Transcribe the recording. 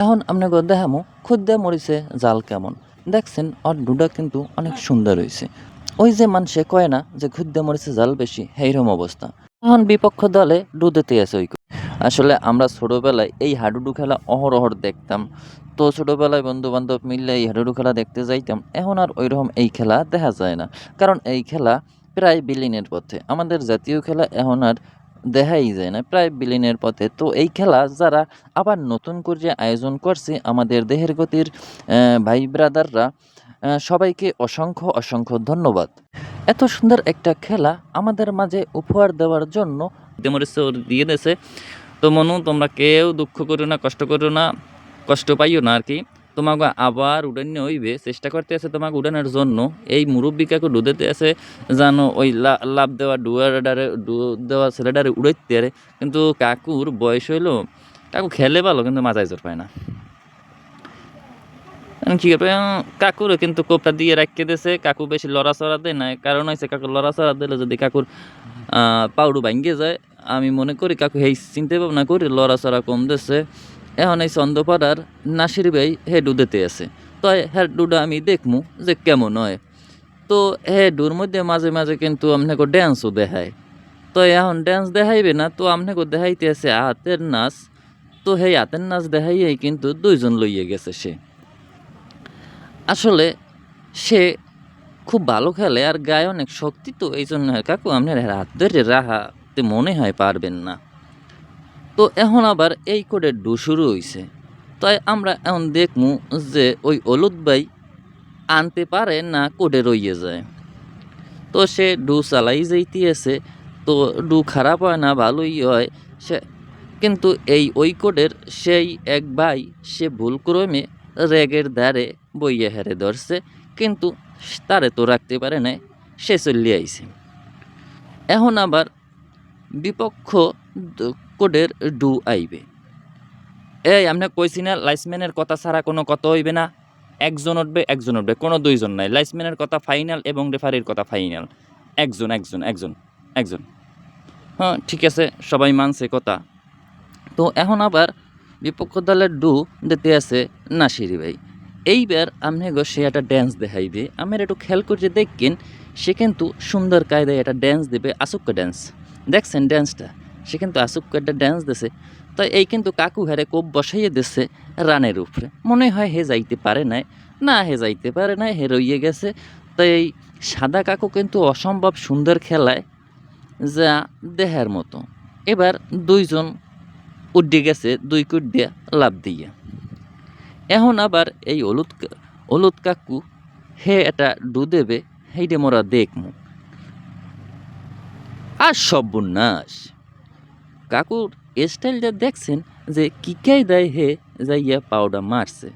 এখন আপনাকে দেখামো খুদ্দে মরিছে জাল কেমন। দেখছেন ওর ডুডা কিন্তু অনেক সুন্দর হয়েছে ওই যে মানুষে কয় না যে খুদ্দে মরিছে জাল বেশি সেইরকম অবস্থা এখন বিপক্ষ দলে ডুদেতে আছে ওই আসলে আমরা ছোটোবেলায় এই হাডুডু খেলা অহরহর দেখতাম। তো ছোটোবেলায় বন্ধু বান্ধব মিললে এই হাডুডু খেলা দেখতে যাইতাম। এখন আর ওইরকম এই খেলা দেখা যায় না। কারণ এই খেলা প্রায় বিলীনের পথে। আমাদের জাতীয় খেলা এখন আর দেখাই যায় না, প্রায় বিলীনের পথে। তো এই খেলা যারা আবার নতুন করে যে আয়োজন করছে, আমাদের দেহের গতির ভাই ব্রাদাররা সবাইকে অসংখ্য অসংখ্য ধন্যবাদ। এত সুন্দর একটা খেলা আমাদের মাঝে উপহার দেওয়ার জন্য দিয়ে দিয়েছে। তো মনু, তোমরা কেউ দুঃখ করো না, কষ্ট করো না, কষ্ট পাইও না আর কি। তোমাকে আবার উড়ান্য হইবে চেষ্টা করতে আছে তোমাকে উড়ানোর জন্য। এই মুরব্বিকাকে ডুদেতে আছে জানো ওই লাভ দেওয়া ডুয়ারে ডু দেওয়া ছেলেটারে উড়াইতে আরে কিন্তু কাকুর বয়স হইল কাকু খেলে ভালো কিন্তু মাথায় জোর পায় না। কি করবে? উম, কাকুরও কিন্তু কোপটা দিয়ে রাখিয়ে দিয়েছে কাকু বেশি লড়াচড়া দেয় না কারণ হয়েছে কাকুর লড়াচড়া দিলে যদি কাকুর পাউডু ভাঙ্গে যায় আমি মনে করি কাকু এই চিন্তা ভাবনা করি লড়াচড়া কম দিছে এখন এই চন্দ্রপাড়ার নাসির ভাই হে ডুদেতে আছে। তো হ্যাঁ ডুডা আমি দেখমু যে কেমন হয়। তো হে ডুর মধ্যে মাঝে মাঝে কিন্তু আপনাকে ড্যান্সও দেখায়। তো এখন ড্যান্স দেখাইবে না, তো আপনাকে দেখাইতে আছে হাতের নাচ তো সেই হাতের নাচ দেখাইয়াই কিন্তু দুইজন লইয়ে গেছে সে। আসলে সে খুব ভালো খেলে আর গায়ে অনেক শক্তি, তো এই জন্য কাকু আপনার হাত ধরে রাহাতে মনে হয় পারবেন না। তো এখন আবার এই কোডের ডু শুরু হয়েছে তাই আমরা এখন দেখমু যে ওই হলুদ ভাই আনতে পারে না কোডে রইয়ে যায়। তো সে ডু চালাই যাইতে আছে তো ডু খারাপ হয় না, ভালোই হয়। সে কিন্তু এই ওই কোডের সেই এক ভাই, সে ভুলক্রমে রেগের দ্বারে বইয়ে হেরে ধরছে, কিন্তু তারে তো রাখতে পারে না সে চলিয়ে আইছে। এখন আবার বিপক্ষ কোডের ডু আইবে। এই, আমরা কইছি না, লাইসম্যানের কথা ছাড়া কোনো কথা হইবে না। একজন উঠবে একজন উঠবে, কোনো দুইজন নাই। লাইসম্যানের কথা ফাইনাল এবং রেফারির কথা ফাইনাল। একজন একজন একজন একজন। হ্যাঁ ঠিক আছে, সবাই মানছে কথা। তো এখন আবার বিপক্ষ দলের ডু দিতে আছে নাসিরি ভাই। এইবার আপনি গো সে একটা ড্যান্স দেখাইবে। আমার একটু খেয়াল করে দেখেন, সে কিন্তু সুন্দর কায়দায় একটা ড্যান্স দেবে আসুক্কা ড্যান্স দেখছেন ড্যান্সটা সে কিন্তু আসুক্কা একটা ড্যান্স দেছে। তো এই কিন্তু কাকু হারে কোপ বসাইয়ে দিচ্ছে রানের উপরে। মনে হয় হে যাইতে পারে নাই। না, হে যাইতে পারে নাই, হে রইয়ে গেছে। তো এই সাদা কাকু কিন্তু অসম্ভব সুন্দর খেলায় যা দেহের মতো। এবার দুইজন উড্ডে গেছে, দুই কুট দিয়া লাভ দিয়ে। এখন আবার এই হলুদ হলুদ কাকু হে এটা ডু দেবে সেইটে মোরা দেখমু। আর সর্বনাশ। কাকুর স্টাইলটা দেখছেন যে কিকাই দেয় হে যাইয়া পাউডার মারছে।